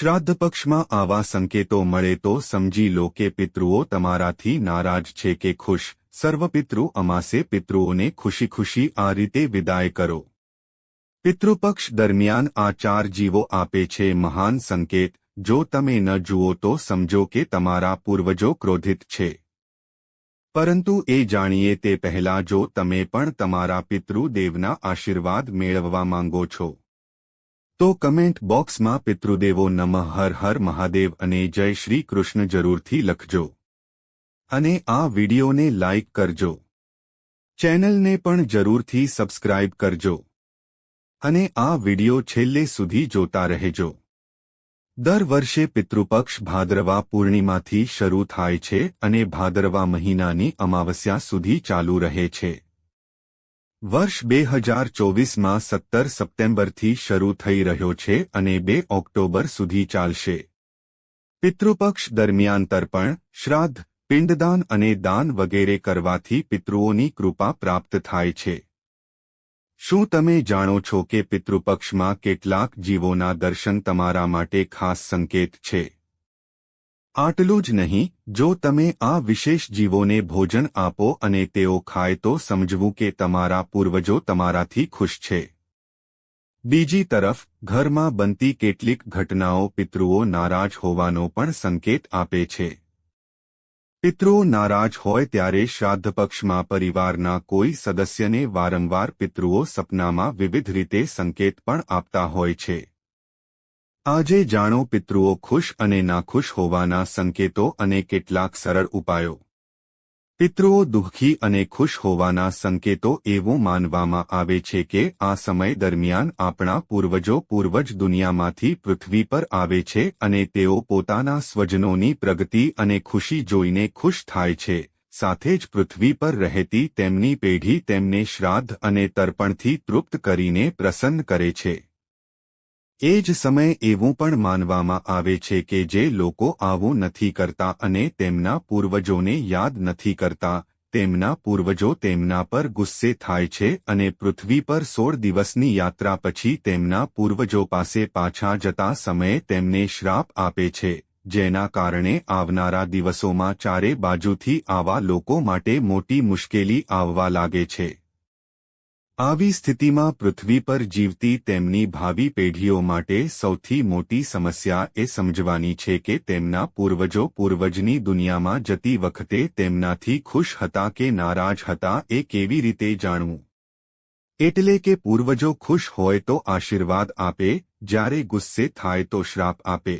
શ્રાદ્ધ પક્ષમાં આવા સંકેતો મળે તો સમજી લો કે પિતૃઓ તમારાથી નારાજ છે કે ખુશ. સર્વપિતૃ અમાસે પિતૃઓને ખુશી ખુશી આ રીતે વિદાય કરો. પિતૃપક્ષ દરમિયાન આ ચાર જીવો આપે છે મહાન સંકેત. જો તમે ન જુઓ તો સમજો કે તમારા પૂર્વજો ક્રોધિત છે. પરંતુ એ જાણીએ તે પહેલા જો તમે પણ તમારા પિતૃદેવના આશીર્વાદ મેળવવા માંગો છો. તો કમેન્ટ બોક્સમાં પિતૃદેવો નમઃ, હર હર મહાદેવ અને જય શ્રી કૃષ્ણ જરૂરથી લખજો. અને આ વિડિયોને લાઇક કરજો. ચેનલને પણ જરૂરથી સબસ્ક્રાઇબ કરજો. અને આ વિડિયો છેલ્લે સુધી જોતા રહેજો. દર વર્ષે પિતૃપક્ષ ભાદરવા પૂર્ણિમાથી શરૂ થાય છે અને ભાદરવા મહિનાની અમાવસ્યા સુધી ચાલુ રહે છે. વર્ષ બે હજાર ચોવીસમાં સત્તર સપ્ટેમ્બરથી શરૂ થઈ રહ્યો છે અને બે ઓક્ટોબર સુધી ચાલશે. પિતૃપક્ષ દરમિયાન તર્પણ, શ્રાદ્ધ, પિંડદાન અને દાન વગેરે કરવાથી પિતૃઓની કૃપા પ્રાપ્ત થાય છે. શું તમે જાણો છો કે પિતૃપક્ષમાં કેટલાક જીવોના દર્શન તમારા માટે ખાસ સંકેત છે? આટલું જ નહીં, જો તમે આ વિશેષ જીવોને ભોજન આપો અને તેઓ ખાય તો સમજવું કે તમારા પૂર્વજો તમારાથી ખુશ છે. બીજી તરફ, ઘરમાં બનતી કેટલીક ઘટનાઓ પિતૃઓ નારાજ હોવાનો પણ સંકેત આપે છે. પિતૃઓ નારાજ હોય ત્યારે શ્રાદ્ધ પક્ષમાં પરિવારના કોઈ સદસ્યને વારંવાર પિતૃઓ સપનામાં વિવિધ રીતે સંકેત પણ આપતા હોય છે. આજે જાણો પિતૃઓ ખુશ અને નાખુશ હોવાના સંકેતો અને કેટલાક સરળ ઉપાયો. પિતૃઓ દુઃખી અને ખુશ હોવાના સંકેતો એવું માનવામાં આવે છે કે આ સમય દરમિયાન આપણા પૂર્વજો પૂર્વજ દુનિયામાંથી પૃથ્વી પર આવે છે અને તેઓ પોતાના સ્વજનોની પ્રગતિ અને ખુશી જોઈને ખુશ થાય છે, સાથે જ પૃથ્વી પર રહેતી તેમની પેઢી તેમને શ્રાદ્ધ અને તર્પણથી તૃપ્ત કરીને પ્રસન્ન કરે છે. એ જ સમયે એવું પણ માનવામાં આવે છે કે જે લોકો આવું નથી કરતા અને તેમના પૂર્વજોને યાદ નથી કરતા, તેમના પૂર્વજો તેમના પર ગુસ્સે થાય છે અને પૃથ્વી પર સોળ દિવસની યાત્રા પછી તેમના પૂર્વજો પાસે પાછા જતા સમયે તેમને શ્રાપ આપે છે, જેના કારણે આવનારા દિવસોમાં ચારે બાજુથી આવા લોકો માટે મોટી મુશ્કેલી આવવા લાગે છે. આવી સ્થિતિમાં પૃથ્વી પર જીવતી તેમની ભાવિ પેઢીઓ માટે સૌથી મોટી સમસ્યા એ સમજવાની છે કે તેમના પૂર્વજો પૂર્વજની દુનિયામાં જતી વખતે તેમનાથી ખુશ હતા કે નારાજ હતા એ કેવી રીતે જાણવું? એટલે કે પૂર્વજો ખુશ હોય તો આશીર્વાદ આપે, જ્યારે ગુસ્સે થાય તો શ્રાપ આપે.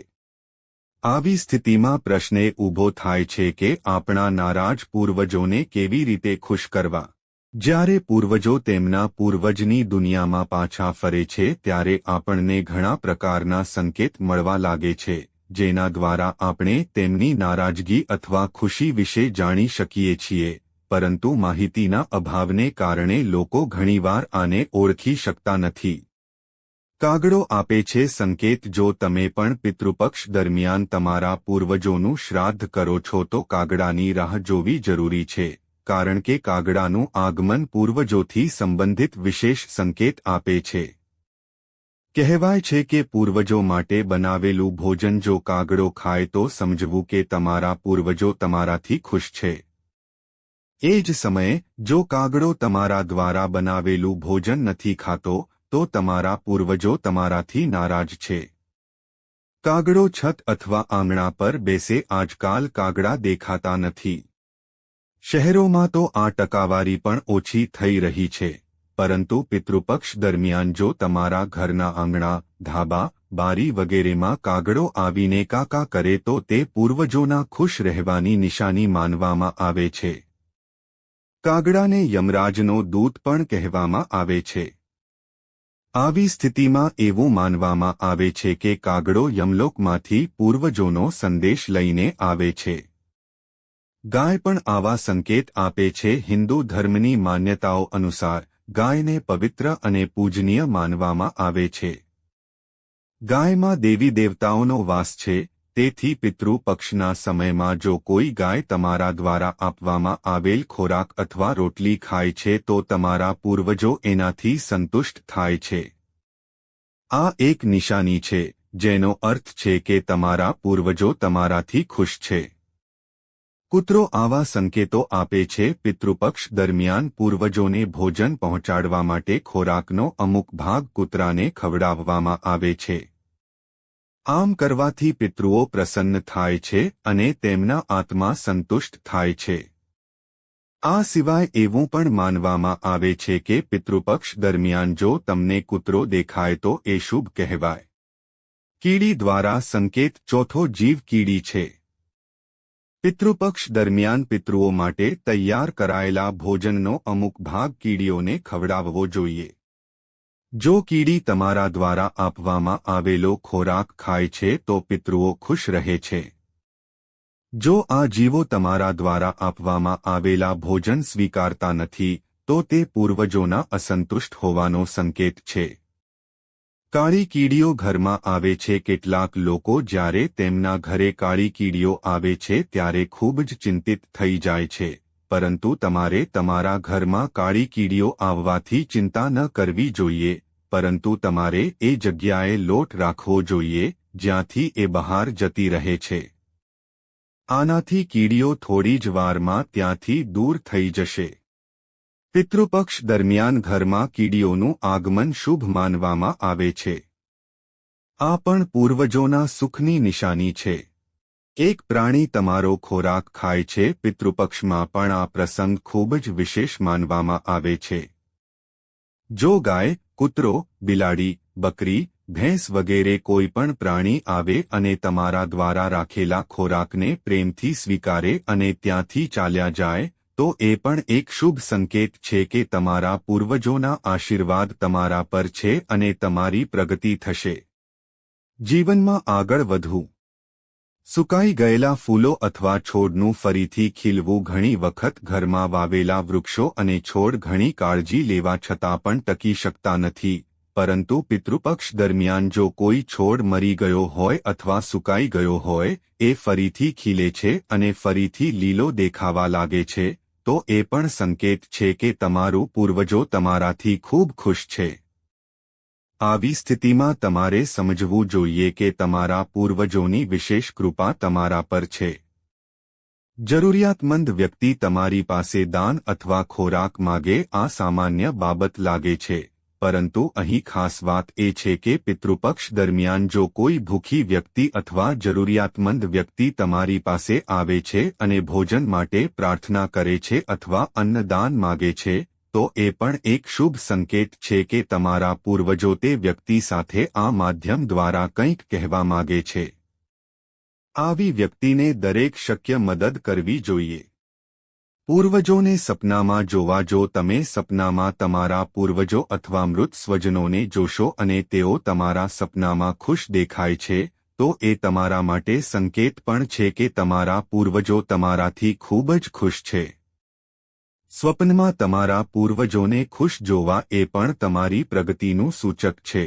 આવી સ્થિતિમાં પ્રશ્ને ઊભો થાય છે કે આપણા નારાજ પૂર્વજોને કેવી રીતે ખુશ કરવા? જ્યારે પૂર્વજો તેમના પૂર્વજની દુનિયામાં પાછા ફરે છે, ત્યારે આપણને ઘણા પ્રકારના સંકેત મળવા લાગે છે, જેના દ્વારા આપણે તેમની નારાજગી અથવા ખુશી વિશે જાણી શકીએ છીએ, પરંતુ માહિતીના અભાવને કારણે લોકો ઘણીવાર આને ઓળખી શકતા નથી. કાગડો આપે છે સંકેત, જો તમે પણ પિતૃપક્ષ દરમિયાન તમારા પૂર્વજોનું શ્રાદ્ધ કરો છો, તો કાગડાની રાહ જોવી જરૂરી છે. કારણ કે કાગડાનું આગમન પૂર્વજોથી સંબંધિત વિશેષ સંકેત આપે છે. કહેવાય છે કે પૂર્વજો માટે બનાવેલું ભોજન જો કાગડો ખાય તો સમજવું કે તમારા પૂર્વજો તમારાથી ખુશ છે. એ જ સમયે, જો કાગડો તમારા દ્વારા બનાવેલું ભોજન નથી ખાતો, તો તમારા પૂર્વજો તમારાથી નારાજ છે. કાગડો છત અથવા આંગણા પર બેસે આજકાલ કાગડા દેખાતા નથી. શહેરોમાં તો આ ટકાવારી પણ ઓછી થઈ રહી છે, પરંતુ પિતૃપક્ષ દરમિયાન જો તમારા ઘરના આંગણા, ધાબા, બારી વગેરેમાં કાગડો આવીને કાકા કરે તો તે પૂર્વજોના ખુશ રહેવાની નિશાની માનવામાં આવે છે. કાગડાને યમરાજનો દૂત પણ કહેવામાં આવે છે. આવી સ્થિતિમાં એવું માનવામાં આવે છે કે કાગડો યમલોકમાંથી પૂર્વજોનો સંદેશ લઈને આવે છે. ગાય પણ આવા સંકેત આપે છે, હિન્દુ ધર્મની માન્યતાઓ અનુસાર ગાયને પવિત્ર અને પૂજનીય માનવામાં આવે છે. ગાયમાં દેવી દેવતાઓનો વાસ છે, તેથી પિતૃ પક્ષના સમયમાં જો કોઈ ગાય તમારા દ્વારા આપવામાં આવેલ ખોરાક અથવા રોટલી ખાય છે, તો તમારા પૂર્વજો એનાથી સંતુષ્ટ થાય છે. આ એક નિશાની છે, જેનો અર્થ છે કે તમારા પૂર્વજો તમારાથી ખુશ છે. કૂતરો આવા સંકેતો આપે છે પિતૃપક્ષ દરમિયાન પૂર્વજોને ભોજન પહોંચાડવા માટે ખોરાકનો અમુક ભાગ કૂતરાને ખવડાવવામાં આવે છે. આમ કરવાથી પિતૃઓ પ્રસન્ન થાય છે અને તેમના આત્મા સંતુષ્ટ થાય છે. આ સિવાય એવું પણ માનવામાં આવે છે કે પિતૃપક્ષ દરમિયાન જો તમને કૂતરો દેખાય તો એ શુભ કહેવાય. કીડી દ્વારા સંકેત ચોથો જીવ કીડી છે. પિતૃપક્ષ દરમિયાન પિતૃઓ માટે તૈયાર કરાયેલા ભોજનનો અમુક ભાગ કીડીઓને ખવડાવવો જોઈએ. જો કીડી તમારા દ્વારા આપવામાં આવેલો ખોરાક ખાય છે તો પિતૃઓ ખુશ રહે છે. જો આ જીવો તમારા દ્વારા આપવામાં આવેલા ભોજન સ્વીકારતા નથી, તો તે પૂર્વજોના અસંતુષ્ટ હોવાનો સંકેત છે. કાળી કીડીઓ ઘરમાં આવે છે. કેટલાક લોકો જ્યારે તેમના ઘરે કાળી કીડીઓ આવે છે ત્યારે ખૂબ જ ચિંતિત થઈ જાય છે. પરંતુ તમારે તમારા ઘરમાં કાળી કીડીઓ આવવાથી ચિંતા ન કરવી જોઈએ. પરંતુ તમારે એ જગ્યાએ લોટ રાખવો જોઈએ, જ્યાંથી એ બહાર જતી રહે છે. આનાથી કીડીઓ થોડી જ વારમાં ત્યાંથી દૂર થઈ જશે. પિતૃપક્ષ દરમિયાન ઘરમાં કીડીઓનું આગમન શુભ માનવામાં આવે છે. આ પણ પૂર્વજોના સુખની નિશાની છે. એક પ્રાણી તમારો ખોરાક ખાય છે, પિતૃપક્ષમાં પણ આ પ્રસંગ ખૂબ જ વિશેષ માનવામાં આવે છે. જો ગાય, કૂતરો, બિલાડી, બકરી, ભેંસ વગેરે કોઈ પણ પ્રાણી આવે અને તમારા દ્વારા રાખેલા ખોરાકને પ્રેમથી સ્વીકારે અને ત્યાંથી ચાલ્યા જાય તો એ પણ એક શુભ સંકેત છે કે તમારા પૂર્વજોના આશીર્વાદ તમારા પર છે અને તમારી પ્રગતિ થશે. જીવનમાં આગળ વધવું. સુકાઈ ગયેલા ફૂલો અથવા છોડનું ફરીથી ખીલવું ઘણી વખત ઘરમાં વાવેલા વૃક્ષો અને છોડ ઘણી કાળજી લેવા છતાં પણ ટકી શકતા નથી, પરંતુ પિતૃપક્ષ દરમિયાન જો કોઈ છોડ મરી ગયો હોય અથવા સુકાઈ ગયો હોય, એ ફરીથી ખીલે છે અને ફરીથી લીલો દેખાવા લાગે છે તો એ પણ સંકેત છે કે તમારું પૂર્વજો તમારાથી ખૂબ ખુશ છે. આવી સ્થિતિમાં તમારે સમજવું જોઈએ કે તમારા પૂર્વજોની વિશેષ કૃપા તમારા પર છે. જરૂરિયાતમંદ વ્યક્તિ તમારી પાસે દાન અથવા ખોરાક માગે આ સામાન્ય બાબત લાગે છે. પરંતુ અહીં ખાસ વાત એ છે કે પિતૃપક્ષ દરમિયાન જો કોઈ ભૂખી વ્યક્તિ અથવા જરૂરિયાતમંદ વ્યક્તિ તમારી પાસે આવે છે અને ભોજન માટે પ્રાર્થના કરે છે અથવા અન્નદાન માગે છે, તો એ પણ એક શુભ સંકેત છે કે તમારા પૂર્વજો તે વ્યક્તિ સાથે આ માધ્યમ દ્વારા કંઈક કહેવા માગે છે. આવી વ્યક્તિને દરેક શક્ય મદદ કરવી જોઈએ. પૂર્વજોને સપનામાં જોવા જો તમે સપનામાં તમારા પૂર્વજો અથવા મૃત સ્વજનોને જોશો અને તેઓ તમારા સપનામાં ખુશ દેખાય છે, તો એ તમારા માટે સંકેત પણ છે કે તમારા પૂર્વજો તમારાથી ખૂબ જ ખુશ છે. સ્વપ્નમાં તમારા પૂર્વજોને ખુશ જોવા એ પણ તમારી પ્રગતિનું સૂચક છે.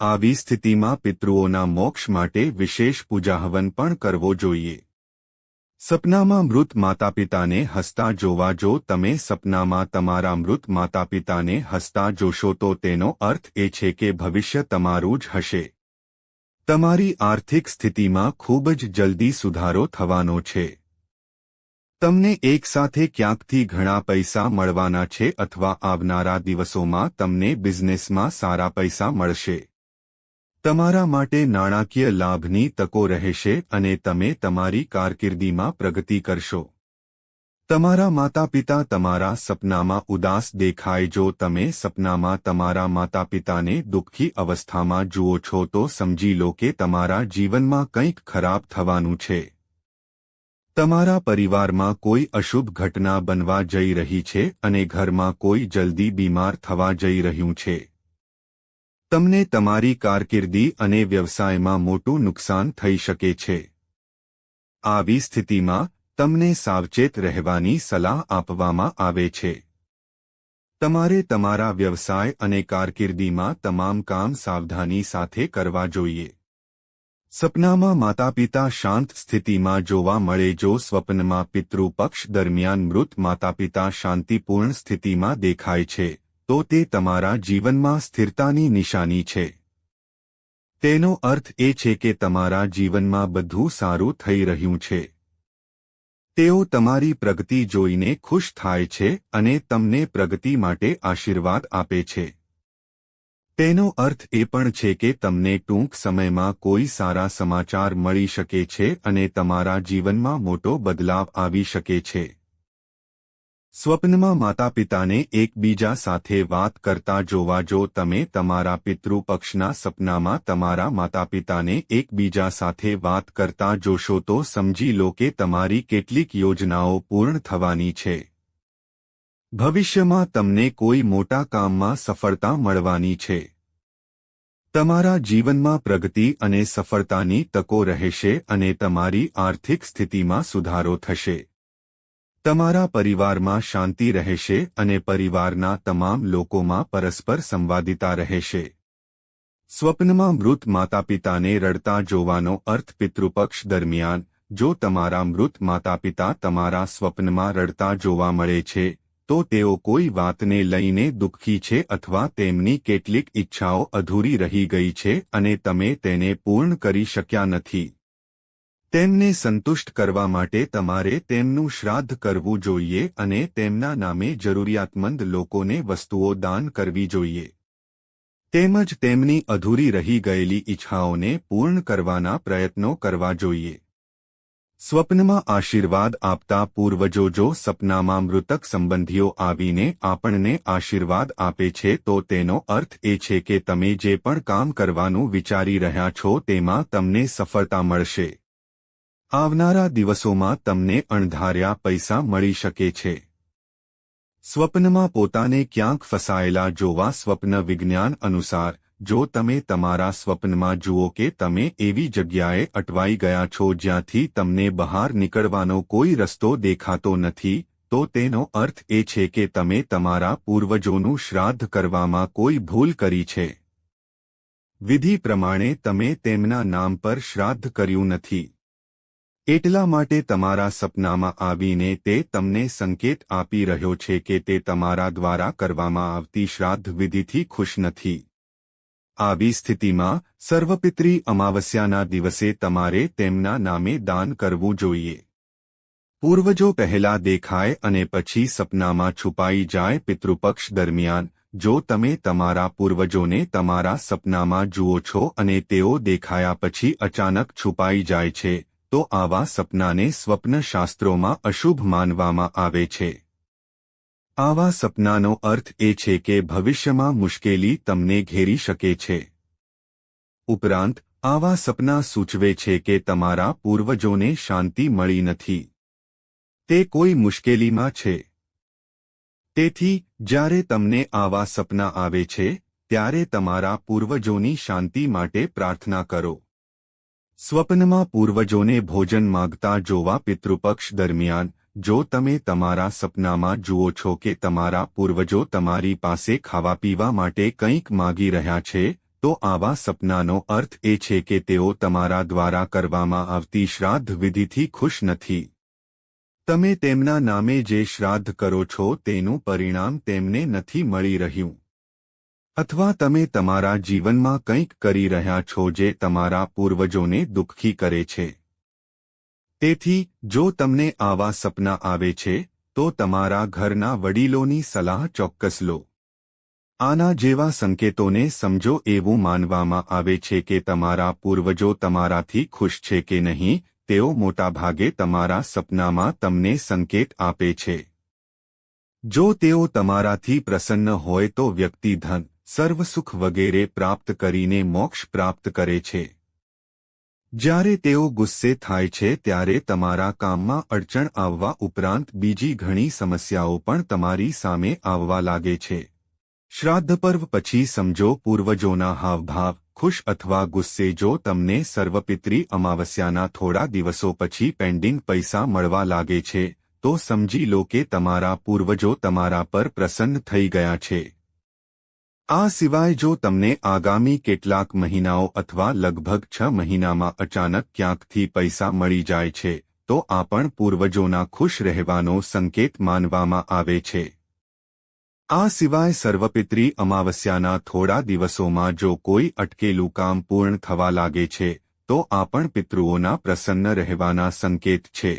આવી સ્થિતિમાં પિતૃઓના મોક્ષ માટે વિશેષ પૂજાહવન પણ કરવો જોઈએ. સપનામાં મૃત માતાપિતાને હસતા જોવા જો તમે સપનામાં તમારા મૃત માતાપિતાને હસતા જોશો તો તેનો અર્થ એ છે કે ભવિષ્ય તમારું જ હશે. તમારી આર્થિક સ્થિતિમાં ખૂબ જ જલ્દી સુધારો થવાનો છે. તમને એકસાથે ક્યાંકથી ઘણા પૈસા મળવાના છે અથવા આવનારા દિવસોમાં તમને બિઝનેસમાં સારા પૈસા મળશે. તમારા માટે નાણાકીય લાભની તકો રહેશે અને તમે તમારી કારકિર્દીમાં પ્રગતિ કરશો. તમારા માતાપિતા તમારા સપનામાં ઉદાસ દેખાય જો તમે સપનામાં તમારા માતાપિતાને દુઃખી અવસ્થામાં જુઓ છો તો સમજી લો કે તમારા જીવનમાં કંઈક ખરાબ થવાનું છે. તમારા પરિવારમાં કોઈ અશુભ ઘટના બનવા જઈ રહી છે અને ઘરમાં કોઈ જલ્દી બીમાર થવા જઈ રહ્યું છે. તમને તમારી કારકિર્દી અને વ્યવસાયમાં મોટું નુકસાન થઈ શકે છે. આવી સ્થિતિમાં તમને સાવચેત રહેવાની સલાહ આપવામાં આવે છે. તમારે તમારા વ્યવસાય અને કારકિર્દીમાં તમામ કામ સાવધાની સાથે કરવા જોઈએ. સપનામાં માતાપિતા શાંત સ્થિતિમાં જોવા મળે જો સ્વપ્નમાં પિતૃપક્ષ દરમિયાન મૃત માતાપિતા શાંતિપૂર્ણ સ્થિતિમાં દેખાય છે. તો તે તમારા જીવનમાં સ્થિરતાની નિશાની છે. તેનો અર્થ એ છે કે તમારા જીવનમાં બધું સારું થઈ રહ્યું છે. તેઓ તમારી પ્રગતિ જોઈને ખુશ થાય છે અને તમને પ્રગતિ માટે આશીર્વાદ આપે છે. તેનો અર્થ એ પણ છે કે તમને ટૂંક સમયમાં કોઈ સારા સમાચાર મળી શકે છે અને તમારા જીવનમાં મોટો બદલાવ આવી શકે છે. સ્વપ્નમાં માતાપિતાને એકબીજા સાથે વાત કરતા જોવા જો તમે તમારા પિતૃપક્ષના સપનામાં તમારા માતાપિતાને એકબીજા સાથે વાત કરતા જોશો તો સમજી લો કે તમારી કેટલીક યોજનાઓ પૂર્ણ થવાની છે. ભવિષ્યમાં તમને કોઈ મોટા કામમાં સફળતા મળવાની છે. તમારા જીવનમાં પ્રગતિ અને સફળતાની તકો રહેશે અને તમારી આર્થિક સ્થિતિમાં સુધારો થશે. તમારા પરિવારમાં શાંતિ રહેશે અને પરિવારના તમામ લોકોમાં પરસ્પર સંવાદિતા રહેશે. સ્વપ્નમાં મૃત માતાપિતાને રડતા જોવાનો અર્થ પિતૃપક્ષ દરમિયાન, જો તમારા મૃત માતાપિતા તમારા સ્વપ્નમાં રડતા જોવા મળે છે, તો તેઓ કોઈ વાતને લઈને દુઃખી છે અથવા તેમની કેટલીક ઈચ્છાઓ અધૂરી રહી ગઈ છે અને તમે તેને પૂર્ણ કરી શક્યા નથી. તેમને સંતુષ્ટ કરવા માટે તમારે તેમનું શ્રાદ્ધ કરવું જોઈએ અને તેમના નામે જરૂરિયાતમંદ લોકોને વસ્તુઓ દાન કરવી જોઈએ. તેમજ તેમની અધૂરી રહી ગયેલી ઈચ્છાઓને પૂર્ણ કરવાના પ્રયત્નો કરવા જોઈએ. સ્વપ્નમાં આશીર્વાદ આપતા પૂર્વજો જો સપનામાં મૃતક સંબંધીઓ આવીને આપણને આશીર્વાદ આપે છે તો તેનો અર્થ એ છે કે તમે જે પણ કામ કરવાનું વિચારી રહ્યા છો તેમાં તમને સફળતા મળશે. આવનારા દિવસોમાં તમને અણધાર્યા પૈસા મળી શકે છે. સ્વપ્નમાં પોતાને ક્યાંક ફસાયેલા જોવા સ્વપ્ન વિજ્ઞાન અનુસાર, જો તમે તમારા સ્વપ્નમાં જુઓ કે તમે એવી જગ્યાએ અટવાઈ ગયા છો જ્યાંથી તમને બહાર નીકળવાનો કોઈ રસ્તો દેખાતો નથી, તો તેનો અર્થ એ છે કે તમે તમારા પૂર્વજોનું શ્રાદ્ધ કરવામાં કોઈ ભૂલ કરી છે. વિધિ પ્રમાણે તમે તેમના નામ પર શ્રાદ્ધ કર્યું નથી. એટલા માટે તમારા સપનામાં આવીને તે તમને સંકેત આપી રહ્યો છે કે તે તમારા દ્વારા કરવામાં આવતી શ્રાદ્ધ વિધિથી ખુશ નથી. આવી સ્થિતિમાં સર્વપિત્રી અમાવસ્યાના દિવસે તમારે તેમના નામે દાન કરવું જોઈએ. પૂર્વજો પહેલા દેખાય અને પછી સપનામાં છુપાઈ જાય પિતૃપક્ષ દરમિયાન, જો તમે તમારા પૂર્વજોને તમારા સપનામાં જુઓ છો અને તેઓ દેખાયા પછી અચાનક છુપાઈ જાય છે તો આવા સપનાને સ્વપ્નશાસ્ત્રોમાં અશુભ માનવામાં આવે છે. આવા સપનાનો અર્થ એ છે કે ભવિષ્યમાં મુશ્કેલી તમને ઘેરી શકે છે. ઉપરાંત, આવા સપના સૂચવે છે કે તમારા પૂર્વજોને શાંતિ મળી નથી. તે કોઈ મુશ્કેલીમાં છે. તેથી, જ્યારે તમને આવા સપના આવે છે, ત્યારે તમારા પૂર્વજોની શાંતિ માટે પ્રાર્થના કરો. સ્વપ્નમાં પૂર્વજોને ભોજન માગતા જોવા પિતૃપક્ષ દરમિયાન, જો તમે તમારા સપનામાં જુઓ છો કે તમારા પૂર્વજો તમારી પાસે ખાવા પીવા માટે કંઈક માગી રહ્યા છે, તો આવા સપનાનો અર્થ એ છે કે તેઓ તમારા દ્વારા કરવામાં આવતી શ્રાદ્ધ વિધિથી ખુશ નથી. તમે તેમના નામે જે શ્રાદ્ધ કરો છો તેનું પરિણામ તેમને નથી મળી રહ્યું. અથવા તમે તમારા જીવનમાં કંઈક કરી રહ્યા છો જે તમારા પૂર્વજોને દુઃખી કરે છે. તેથી, જો તમને આવા સપના આવે છે, તો તમારા ઘરના વડીલોની સલાહ ચોક્કસ લો. આના જેવા સંકેતોને સમજો એવું માનવામાં આવે છે કે તમારા પૂર્વજો તમારાથી ખુશ છે કે નહીં, તેઓ મોટાભાગે તમારા સપનામાં તમને સંકેત આપે છે. જો તેઓ તમારાથી પ્રસન્ન હોય તો વ્યક્તિ ધન સર્વસુખ વગેરે પ્રાપ્ત કરીને મોક્ષ પ્રાપ્ત કરે છે. જ્યારે તેઓ ગુસ્સે થાય છે ત્યારે તમારા કામમાં અડચણ આવવા ઉપરાંત બીજી ઘણી સમસ્યાઓ પણ તમારી સામે આવવા લાગે છે. શ્રાદ્ધ પર્વ પછી સમજો પૂર્વજોના હાવભાવ, ખુશ અથવા ગુસ્સે જો તમને સર્વપિત્રી અમાવસ્યાના થોડા દિવસો પછી પેન્ડિંગ પૈસા મળવા લાગે છે, તો સમજી લો કે તમારા પૂર્વજો તમારા પર પ્રસન્ન થઈ ગયા છે. આ સિવાય જો તમને આગામી કેટલાક મહિનાઓ અથવા લગભગ છ મહિનામાં અચાનક ક્યાંકથી પૈસા મળી જાય છે, તો આ પણ પૂર્વજોના ખુશ રહેવાનો સંકેત માનવામાં આવે છે. આ સિવાય સર્વપિત્રી અમાવસ્યાના થોડા દિવસોમાં જો કોઈ અટકેલું કામ પૂર્ણ થવા લાગે છે, તો આ પણ પિતૃઓના પ્રસન્ન રહેવાના સંકેત છે.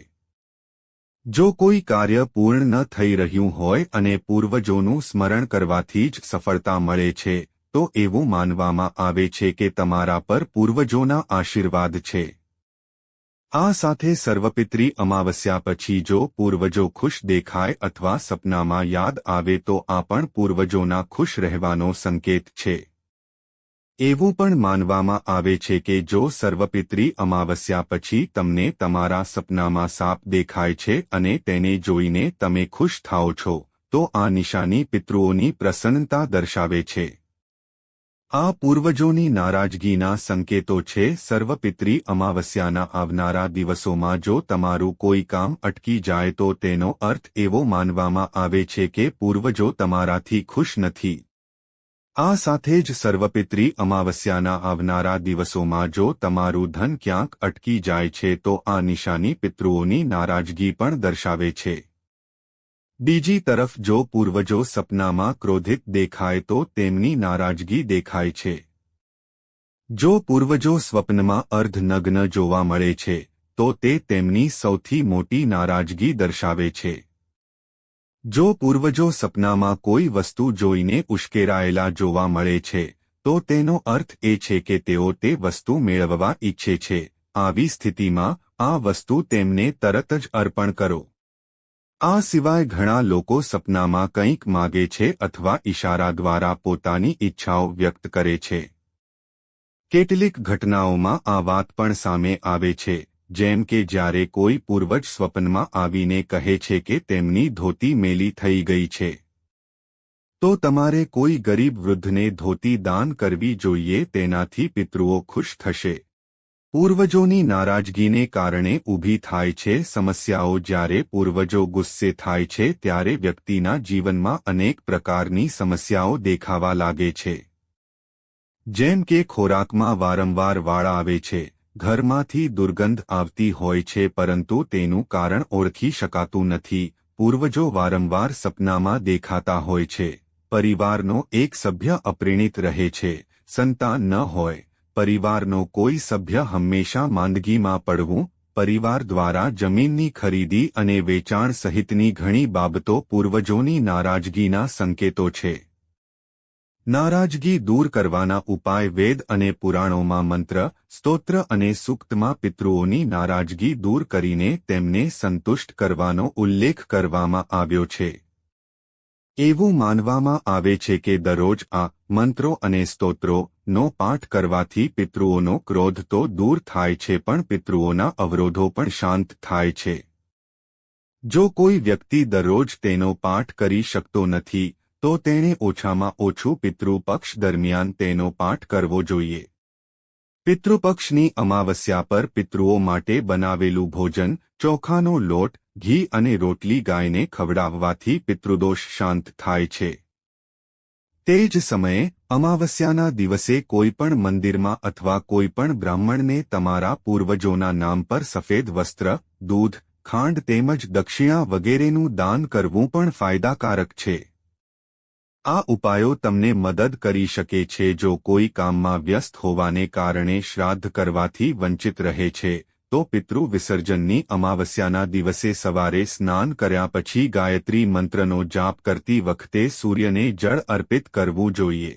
જો કોઈ કાર્ય પૂર્ણ ન થઈ રહ્યું હોય અને પૂર્વજોનું સ્મરણ કરવાથી જ સફળતા મળે છે, તો એવું માનવામાં આવે છે કે તમારા પર પૂર્વજોના આશીર્વાદ છે. આ સાથે સર્વપિત્રી અમાવસ્યા પછી જો પૂર્વજો ખુશ દેખાય અથવા સપનામાં યાદ આવે તો આ પણ પૂર્વજોના ખુશ રહેવાનો સંકેત છે. એવું પણ માનવામાં આવે છે કે જો સર્વપિત્રી અમાવસ્યા પછી તમને તમારા સપનામાં સાપ દેખાય છે અને તેને જોઈને તમે ખુશ થાઓ છો, તો આ નિશાની પિતૃઓની પ્રસન્નતા દર્શાવે છે. આ પૂર્વજોની નારાજગીના સંકેતો છે સર્વપિત્રી અમાવસ્યાના આવનારા દિવસોમાં જો તમારું કોઈ કામ અટકી જાય તો તેનો અર્થ એવો માનવામાં આવે છે કે પૂર્વજો તમારાથી ખુશ નથી. આ સાથે જ સર્વપિત્રી અમાવસ્યાના આવનારા દિવસોમાં જો તમારું ધન ક્યાંક અટકી જાય છે તો આ નિશાની પિતૃઓની નારાજગી પણ દર્શાવે છે. બીજી તરફ જો પૂર્વજો સપનામાં ક્રોધિત દેખાય તો તેમની નારાજગી દેખાય છે. જો પૂર્વજો સ્વપ્નમાં અર્ધનગ્ન જોવા મળે છે, તો તે તેમની સૌથી મોટી નારાજગી દર્શાવે છે. જો પૂર્વજો સપનામાં કોઈ વસ્તુ જોઈને ઉશ્કેરાયેલા જોવા મળે છે, તો તેનો અર્થ એ છે કે તેઓ તે વસ્તુ મેળવવા ઈચ્છે છે. આવી સ્થિતિમાં આ વસ્તુ તેમને તરત જ અર્પણ કરો. આ સિવાય ઘણા લોકો સપનામાં કંઈક માગે છે અથવા ઇશારા દ્વારા પોતાની ઈચ્છાઓ વ્યક્ત કરે છે. કેટલીક ઘટનાઓમાં આ વાત પણ સામે આવે છે. જેમ કે જ્યારે કોઈ પૂર્વજ સ્વપ્નમાં આવીને કહે છે કે તેમની ધોતી મેલી થઈ ગઈ છે, તો તમારે કોઈ ગરીબ વૃદ્ધને ધોતી દાન કરવી જોઈએ, તેનાથી પિતૃઓ ખુશ થશે. પૂર્વજોની નારાજગીને કારણે ઊભી થાય છે, સમસ્યાઓ જ્યારે પૂર્વજો ગુસ્સે થાય છે, ત્યારે વ્યક્તિના જીવનમાં અનેક પ્રકારની સમસ્યાઓ દેખાવા લાગે છે. જેમ કે ખોરાકમાં વારંવાર વાળ આવે છે ઘરમાંથી દુર્ગંધ આવતી હોય છે પરંતુ તેનું કારણ ઓળખી શકાતું નથી. પૂર્વજો વારંવાર સપનામાં દેખાતા હોય છે. પરિવારનો એક સભ્ય અપ્રેણિત રહે છે. સંતાન ન હોય. પરિવારનો કોઈ સભ્ય હંમેશા માંદગીમાં પડવું. પરિવાર દ્વારા જમીનની ખરીદી અને વેચાણ સહિતની ઘણી બાબતો પૂર્વજોની નારાજગીના સંકેતો છે. નારાજગી દૂર કરવાના ઉપાય વેદ અને પુરાણોમાં મંત્ર, સ્તોત્ર અને સૂક્તમાં પિતૃઓની નારાજગી દૂર કરીને તેમને સંતુષ્ટ કરવાનો ઉલ્લેખ કરવામાં આવ્યો છે. એવું માનવામાં આવે છે કે દરરોજ આ મંત્રો અને સ્તોત્રોનો પાઠ કરવાથી પિતૃઓનો ક્રોધ તો દૂર થાય છે પણ પિતૃઓના અવરોધો પણ શાંત થાય છે. જો કોઈ વ્યક્તિ દરરોજ તેનો પાઠ કરી શકતો નથી તો તેણે ઓછામાં ઓછું પિતૃપક્ષ દરમિયાન તેનો પાઠ કરવો જોઈએ. પિતૃપક્ષની અમાવસ્યા પર પિતૃઓ માટે બનાવેલું ભોજન, ચોખાનો લોટ, ઘી અને રોટલી ગાયને ખવડાવવાથી પિતૃદોષ શાંત થાય છે. તે જ સમયે, અમાવસ્યાના દિવસે કોઈપણ મંદિરમાં અથવા કોઈપણ બ્રાહ્મણને તમારા પૂર્વજોના નામ પર સફેદ વસ્ત્ર, દૂધ, ખાંડ તેમજ દક્ષિણા વગેરેનું દાન કરવું પણ ફાયદાકારક છે. આ ઉપાયો તમને મદદ કરી શકે છે જો કોઈ કામમાં વ્યસ્ત હોવાને કારણે શ્રાદ્ધ કરવાથી વંચિત રહે છે, તો પિતૃ વિસર્જનની અમાવસ્યાના દિવસે સવારે સ્નાન કર્યા પછી ગાયત્રી મંત્રનો જાપ કરતી વખતે સૂર્યને જળ અર્પિત કરવું જોઈએ.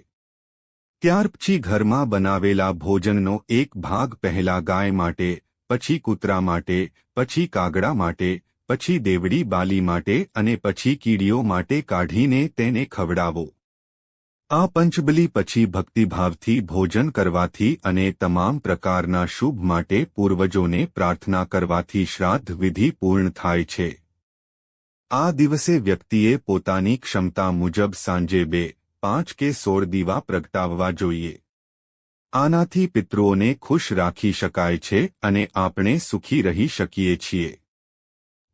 ત્યાર પછી ઘરમાં બનાવેલા ભોજનનો એક ભાગ પહેલા ગાય માટે, પછી કૂતરા માટે, પછી કાગડા માટે પછી દેવડી બાલી માટે અને પછી કીડીઓ માટે કાઢીને તેને ખવડાવો. આ પંચબલી પછી ભક્તિભાવથી ભોજન કરવાથી અને તમામ પ્રકારના શુભ માટે પૂર્વજોને પ્રાર્થના કરવાથી શ્રાદ્ધ વિધિ પૂર્ણ થાય છે. આ દિવસે વ્યક્તિએ પોતાની ક્ષમતા મુજબ સાંજે બે, પાંચ કે સોળ દીવા પ્રગટાવવા જોઈએ. આનાથી પિતૃઓને ખુશ રાખી શકાય છે અને આપણે સુખી રહી શકીએ છીએ.